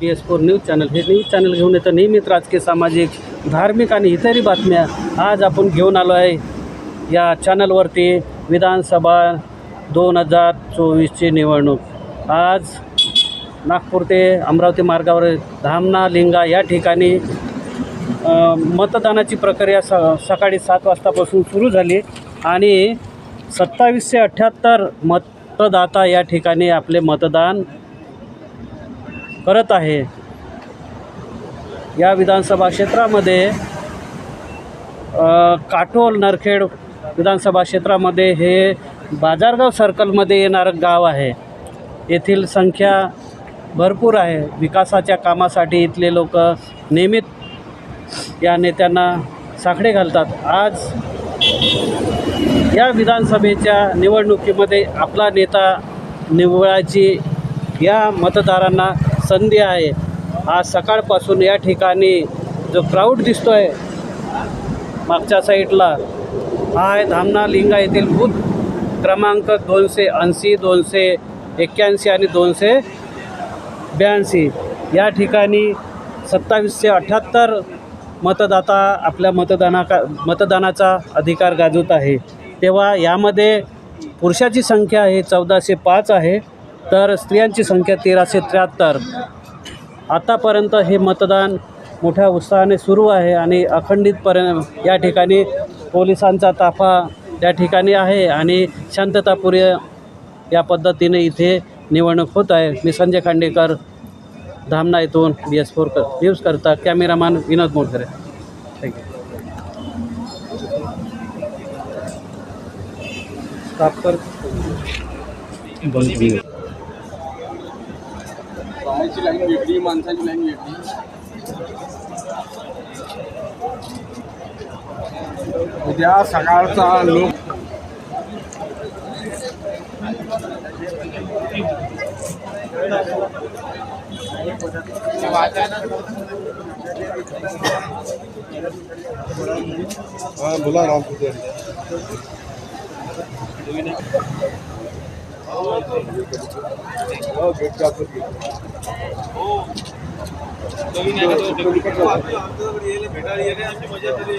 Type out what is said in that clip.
B S four news channel हे news channel घेऊन येतं. नेहमीच राजकीय सामाजिक धार्मिक आणि इतरही बातम्या आज आपण घेऊन आलो आहे. या चॅनलवरती विधानसभा दोन हजार चोवीसची निवडणूक. आज नागपूर ते अमरावती मार्गावर धामणा लिंगा या ठिकाणी मतदानाची प्रक्रिया स सकाळी सात वाजतापासून सुरू झाली आणि सत्तावीसशे अठ्ठ्याहत्तर मतदाता या ठिकाणी आपले मतदान करत आहे. या विधानसभा क्षेत्रामध्ये काटोल नरखेड विधानसभा क्षेत्रामध्ये हे बाजारगाव सर्कलमध्ये येणारं गाव आहे. येथील संख्या भरपूर आहे. विकासाच्या कामासाठी इथले लोक नियमित या नेत्यांना साखळे घालतात. आज या विधानसभेच्या निवडणुकीमध्ये आपला नेता निवडायची या मतदारांना संधी आहे. आज सकाळपासून या ठिकाणी जो क्राऊड दिसतो आहे मागच्या साईडला हा आहे धामणा लिंगा येथील बूथ क्रमांक दोनशे ऐंशी दोनशे एक्क्याऐंशी आणि दोनशे ब्याऐंशी. या ठिकाणी सत्तावीसशे अठ्ठ्याहत्तर मतदाता आपल्या मतदानाका मतदानाचा अधिकार गाजवत आहे. तेव्हा यामध्ये पुरुषाची संख्या आहे चौदाशे पाच आहे. तर स्त्रियांची संख्या तेराशे त्र्याहत्तर. आतापर्यंत हे मतदान मोठ्या उत्साहाने सुरू आहे आणि अखंडितपर्यंत या ठिकाणी पोलिसांचा ताफा या ठिकाणी आहे आणि शांततापूर्य या पद्धतीने इथे निवडणूक होत आहे. मी संजय खांडेकर धामणा येथून बी एस फोर न्यूज करता cameraman Vinod Modkare thank you कर. बाहेरची लाईन वेगळी माणसाची लाईन वेगळी उद्या सकाळचा लोक हा बोला राम भेटायला ये रे, आमची मजा झाली.